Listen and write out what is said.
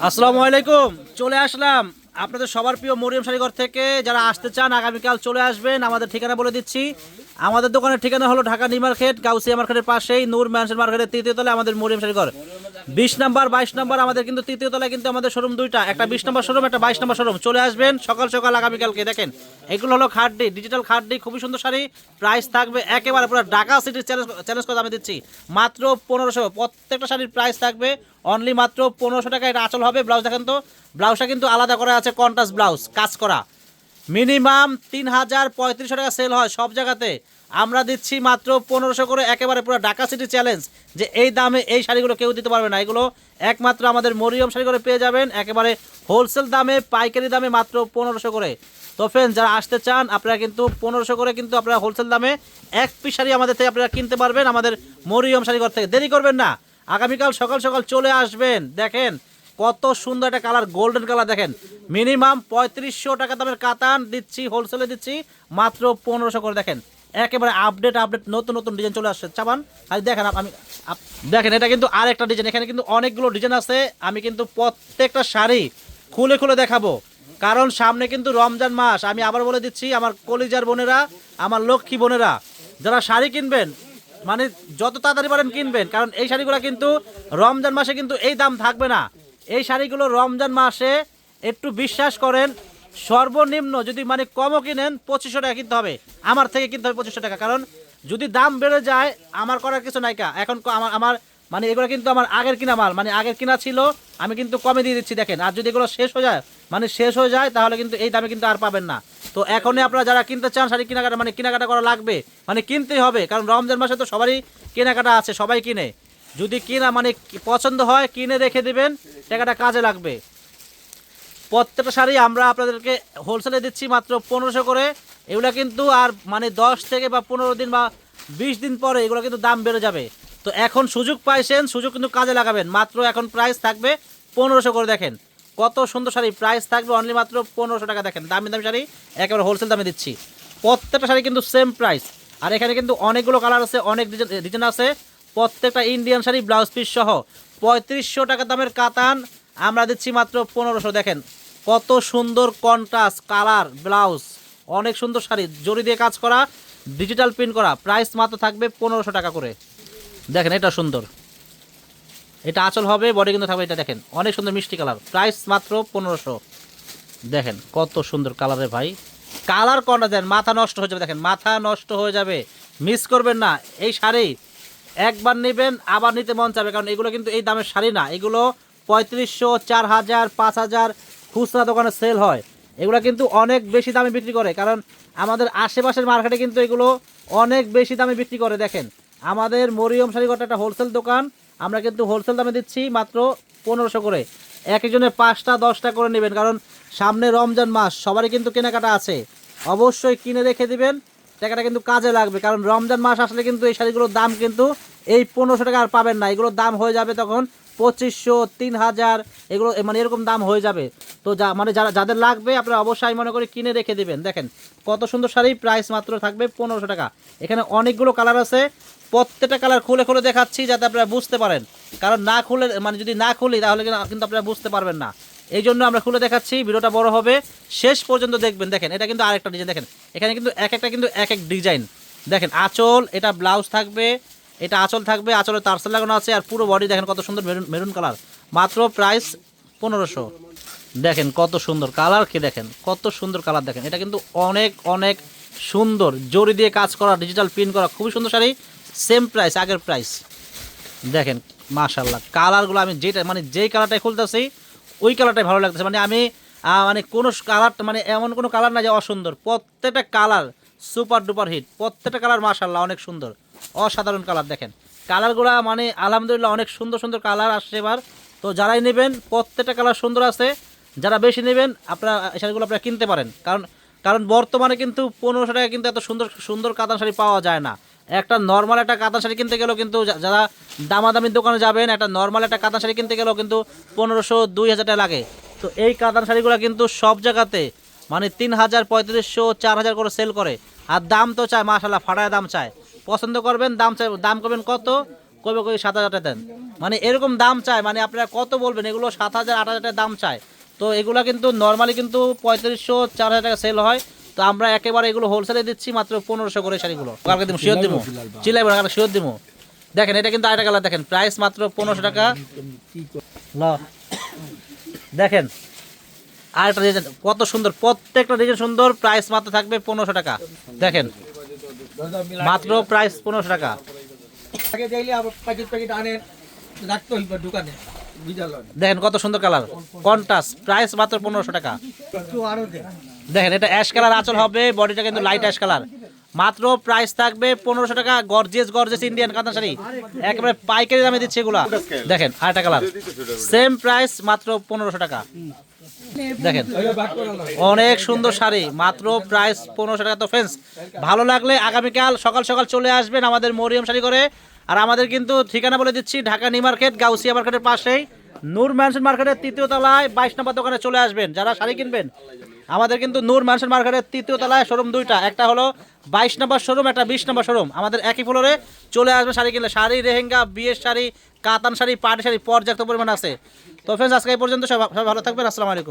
আসসালামু আলাইকুম, চলে আসলাম আপনাদের সবার প্রিয় মরিয়ম শাড়িঘর থেকে। যারা আসতে চান, আগামীকাল চলে আসবেন। আমাদের ঠিকানা বলে দিচ্ছি। আমাদের দোকানের ঠিকানা হলো ঢাকা নিউ মার্কেট গাউসিয়া মার্কেটের পাশেই, নূর ম্যানসন মার্কেটের তৃতীয় তলে আমাদের মরিয়ম শাড়িঘর। বিশ নাম্বার, বাইশ নাম্বার আমাদের কিন্তু তৃতীয় তলায় কিন্তু আমাদের শোরুম দুইটা। একটা বিশ নাম্বার শোরুম, একটা বাইশ নাম্বার শোরুম। চলে আসবেন সকাল সকাল আগামীকালকে, দেখেন। এগুলো হলো খাড্ডি ডিজিটাল খাড্ডি খুবই সুন্দর শাড়ি। প্রাইস থাকবে একেবারে পুরো ঢাকা সিটির চ্যালেঞ্জ চ্যালেঞ্জ করে আমি দিচ্ছি। মাত্র পনেরোশো, প্রত্যেকটা শাড়ির প্রাইস থাকবে। অনলি মাত্র পনেরোশো টাকা এটা আচল হবে, ব্লাউজ দেখেন তো। ব্লাউজটা কিন্তু আলাদা করা আছে, কন্ট্রাস্ট ব্লাউজ, কাজ করা। মিনিমাম তিন হাজার পঁয়ত্রিশশো টাকা সেল হয় সব জায়গাতে। আমরা দিচ্ছি মাত্র পনেরোশো করে একেবারে পুরো ঢাকা সিটি চ্যালেঞ্জ যে এই দামে এই শাড়িগুলো কেউ দিতে পারবে না। এগুলো একমাত্র আমাদের মরিয়ম শাড়ি করে পেয়ে যাবেন একেবারে হোলসেল দামে, পাইকারি দামে মাত্র পনেরোশো করে। তো ফ্রেন্ড যারা আসতে চান, আপনারা কিন্তু পনেরোশো করে কিন্তু আপনারা হোলসেল দামে এক পিস শাড়ি আমাদের থেকে আপনারা কিনতে পারবেন আমাদের মরিয়ম শাড়িঘর থেকে। দেরি করবেন না। আগামীকাল সকাল সকাল চলে আসবেন। দেখেন কত সুন্দর একটা কালার গোল্ডেন কালার দেখেন। মিনিমাম পঁয়ত্রিশশো টাকা দামের কাতান দিচ্ছি হোলসেলে দিচ্ছি, মাত্র পনেরোশো করে দেখেন। একেবারে আপডেট আপডেট নতুন নতুন ডিজাইন চলে আসছে। চাবান আর দেখেন আমি দেখেন, এটা কিন্তু আরেকটা ডিজাইন এখানে কিন্তু অনেকগুলো ডিজাইন আছে। আমি কিন্তু প্রত্যেকটা শাড়ি খুলে খুলে দেখাবো। কারণ সামনে কিন্তু রমজান মাস। আমি আবার বলে দিচ্ছি, আমার কলিজার বোনেরা, আমার লক্ষ্মী বোনেরা, যারা শাড়ি কিনবেন মানে যত তাড়াতাড়ি পারেন কিনবেন, কারণ এই শাড়িগুলো কিন্তু রমজান মাসে কিন্তু এই দাম থাকবে না। এই শাড়িগুলো রমজান মাসে একটু বিশ্বাস করেন, সর্বনিম্ন যদি মানে কমও কিনেন পঁচিশশো টাকা কিনতে হবে। আমার থেকে কিনতে হবে পঁচিশশো টাকা, কারণ যদি দাম বেড়ে যায়, আমার করার কিছু নাইকা এখন আমার আমার মানে এগুলো কিন্তু আমার আগের কিনা মাল মানে আগের কিনা ছিল, আমি কিন্তু কমে দিয়ে দিচ্ছি, দেখেন। আর যদি এগুলো শেষ হয়ে যায় মানে শেষ হয়ে যায়, তাহলে কিন্তু এই দামে কিন্তু আর পাবেন না। তো এখনই আপনারা যারা কিনতে চান শাড়ি কেনাকাটা মানে কেনাকাটা করা লাগবে মানে কিনতেই হবে, কারণ রমজান মাসে তো সবারই কেনাকাটা আছে, সবাই কিনে। যদি কিনা মানে পছন্দ হয়, কিনে রেখে দিবেন, টাকাটা কাজে লাগবে। প্রত্যেকটা শাড়ি আমরা আপনাদেরকে হোলসেলে দিচ্ছি মাত্র পনেরোশো করে। এগুলো কিন্তু আর মানে দশ থেকে বা পনেরো দিন বা বিশ দিন পরে এগুলো কিন্তু দাম বেড়ে যাবে। তো এখন সুযোগ পাইছেন, সুযোগ কিন্তু কাজে লাগাবেন। মাত্র এখন প্রাইস থাকবে পনেরোশো করে দেখেন। কত সুন্দর শাড়ি প্রাইস থাকবে অনলি মাত্র পনেরোশো টাকা দেখেন। দামি দামি শাড়ি একেবারে হোলসেল দামে দিচ্ছি। প্রত্যেকটা শাড়ি কিন্তু সেম প্রাইস আর এখানে কিন্তু অনেকগুলো কালার আছে, অনেক ডিজাইন আছে। প্রত্যেকটা ইন্ডিয়ান শাড়ি ব্লাউজ পিস সহ। পঁয়ত্রিশশো টাকা দামের কাতান। আমরা দিচ্ছি মাত্র পনেরোশো। দেখেন, কত সুন্দর কন্ট্রাস্ট কালার ব্লাউজ অনেক সুন্দর শাড়ি জরি দিয়ে কাজ করা ডিজিটাল প্রিন্ট করা। প্রাইস মাত্র থাকবে পনেরোশো টাকা করে। দেখেন, এটা সুন্দর। এটা আঁচল হবে বডি কিন্তু থাকবে, এটা দেখেন, অনেক সুন্দর মিষ্টি কালার প্রাইস মাত্র পনেরোশো। দেখেন, কত সুন্দর কালারে ভাই। কালার কোনটা দেন মাথা নষ্ট হয়ে যাবে, দেখেন, মাথা নষ্ট হয়ে যাবে। মিস করবেন না, এই শাড়ি একবার নেবেন, আবার নিতে মন চাবে কারণ এগুলো কিন্তু এই দামের শাড়ি না। এগুলো পঁয়ত্রিশশো চার হাজার পাঁচ হাজার খুচরা দোকানে সেল হয়। এগুলো কিন্তু অনেক বেশি দামে বিক্রি করে, কারণ আমাদের আশেপাশের মার্কেটে কিন্তু এগুলো অনেক বেশি দামে বিক্রি করে, দেখেন। আমাদের মরিয়ম শাড়িঘরটা একটা হোলসেল দোকান, আমরা কিন্তু হোলসেল দামে দিচ্ছি মাত্র পনেরোশো করে। এক একজনের পাঁচটা, দশটা করে নেবেন, কারণ সামনে রমজান মাস, সবারই কিন্তু কেনাকাটা আছে। অবশ্যই কিনে রেখে দিবেন টাকাটা কিন্তু কাজে লাগবে, কারণ রমজান মাস আসলে কিন্তু এই শাড়িগুলোর দাম কিন্তু এই পনেরোশো টাকা আর পাবেন না। এগুলোর দাম হয়ে যাবে তখন পঁচিশশো, তিন হাজার, এগুলো মানে এরকম দাম হয়ে যাবে। তো যা মানে যারা, যাদের লাগবে আপনারা অবশ্যই মনে করি কিনে রেখে দেবেন। দেখেন, কত সুন্দর শাড়ি প্রাইস মাত্র থাকবে পনেরোশো টাকা। এখানে অনেকগুলো কালার আছে। প্রত্যেকটা কালার খুলে খুলে দেখাচ্ছি যাতে আপনারা বুঝতে পারেন। কারণ না খুলে মানে যদি না খুলি তাহলে কিন্তু- আপনারা বুঝতে পারবেন না। এই জন্য আমরা খুলে দেখাচ্ছি, ভিডিওটা বড় হবে। শেষ পর্যন্ত দেখবেন, দেখেন, এটা কিন্তু আরেকটা ডিজাইন দেখেন। এখানে কিন্তু এক একটা কিন্তু এক এক ডিজাইন দেখেন, আঁচল, এটা ব্লাউজ থাকবে, এটা আঁচল থাকবে, আঁচলে তারসেল লাগানো আছে, আর পুরো বডি দেখেন কত সুন্দর মেরুন মেরুন কালার মাত্র প্রাইস পনেরোশো। দেখেন কত সুন্দর কালার কি দেখেন? কত সুন্দর কালার দেখেন। এটা কিন্তু অনেক অনেক সুন্দর। জরি দিয়ে কাজ করা ডিজিটাল প্রিন্ট করা, খুবই সুন্দর শাড়ি। সেম প্রাইস আগের প্রাইস দেখেন মাশাল্লাহ কালারগুলো আমি যেটা মানে যেই কালারটাই খুলতেছি ওই কালারটাই ভালো লাগতেছে। মানে আমি মানে কোনো কালার মানে এমন কোনো কালার না যে অসুন্দর। প্রত্যেকটা কালার সুপার ডুপার হিট। প্রত্যেকটা কালার মাশাল্লাহ অনেক সুন্দর। অসাধারণ কালার দেখেন। কালারগুলো মানে আলহামদুলিল্লাহ অনেক সুন্দর সুন্দর কালার আসছে এবার। তো যারাই নেবেন, প্রত্যেকটা কালার সুন্দর আছে। যারা বেশি নেবেন, আপনারা শাড়িগুলো আপনারা কিনতে পারেন। কারণ কারণ বর্তমানে কিন্তু পনেরোশো টাকা কিন্তু এত সুন্দর সুন্দর কাতান শাড়ি পাওয়া যায় না। একটা নর্মাল একটা কাতান শাড়ি কিনতে গেলেও কিন্তু যারা দামাদামি দোকানে যাবেন, একটা নর্মাল একটা কাতান শাড়ি কিনতে গেলেও কিন্তু পনেরোশো, দুই হাজার টাকা লাগে। তো এই কাতান শাড়িগুলো কিন্তু সব জায়গাতে মানে তিন হাজার, পঁয়ত্রিশশো, চার হাজার করে সেল করে। আর দাম তো চায় মাশাল্লাহ ফাটায় দাম চায়। পছন্দ করবেন, দাম চাই দাম করবেন কত? কবে কই সাত হাজার দেন। মানে এরকম দাম চায় মানে আপনারা কত বলবেন, এগুলো সাত হাজার, আট হাজার দাম চায়। তো এগুলো কিন্তু নর্মালি কিন্তু পঁয়ত্রিশশো, চার হাজার টাকা সেল হয়। তো আমরা একেবারে এগুলো হোলসেলে দিচ্ছি মাত্র পনেরোশো করে শাড়িগুলো। কালকে দিব শিওর দিব চিলাই না কালকে শিওর দিব দেখেন এটা কিন্তু আরেকটা কালার দেখেন প্রাইস মাত্র পনেরোশো টাকা। ল। দেখেন আরেকটা ডিজাইন কত সুন্দর প্রত্যেকটা ডিজাইন সুন্দর প্রাইস মাত্র থাকবে পনেরোশো টাকা। দেখেন মাত্র প্রাইস পনেরোশো টাকা। আগে চাইলে আবার প্যাকেট প্যাকেট আনেন রাখতে হইবে দোকানে দেখেন কত সুন্দর কালার কন্টাস প্রাইস মাত্র পনেরোশো টাকা। আরও দেখেন, এটা অ্যাশ কালার আঁচল হবে বডিটা কিন্তু লাইট অ্যাশ কালার মাত্র প্রাইস থাকবে পনেরোশো টাকা গর্জেস গর্জেস ইন্ডিয়ান কাতান শাড়ি। একেবারে পাইকারি দামে দিচ্ছে এগুলা। দেখেন, আরেকটা কালার সেম প্রাইস মাত্র পনেরোশো টাকা। দেখেন, অনেক সুন্দর শাড়ি। মাত্র প্রাইস পনেরোশো টাকা। তো ফ্রেন্ডস ভালো লাগলে আগামীকাল সকাল সকাল চলে আসবেন আমাদের মরিয়ম শাড়ি করে। আর আমাদের কিন্তু ঠিকানা বলে দিচ্ছি, ঢাকা নিউ মার্কেট গাউসিয়া মার্কেটের পাশেই। নূর ম্যানশন মার্কেটের তৃতীয় তলায় বাইশ নম্বর দোকানে চলে আসবেন, যারা শাড়ি কিনবেন। আমাদের কিন্তু নূর ম্যানশন মার্কেটের তৃতীয় তলায় শোরুম দুইটা, একটা হলো বাইশ নম্বর শোরুম, একটা বিশ নম্বর শোরুম। আমাদের একই ফ্লোরে চলে আসবে শাড়ি কিনলে। শাড়ি রেহেঙ্গা বিয়ের শাড়ি, কাতান শাড়ি পাটি শাড়ি পর্যাপ্ত পরিমাণ আছে। তো ফ্রেন্ডস আজকে এই পর্যন্ত সব সবাই ভালো থাকবেন, আসসালামু আলাইকুম।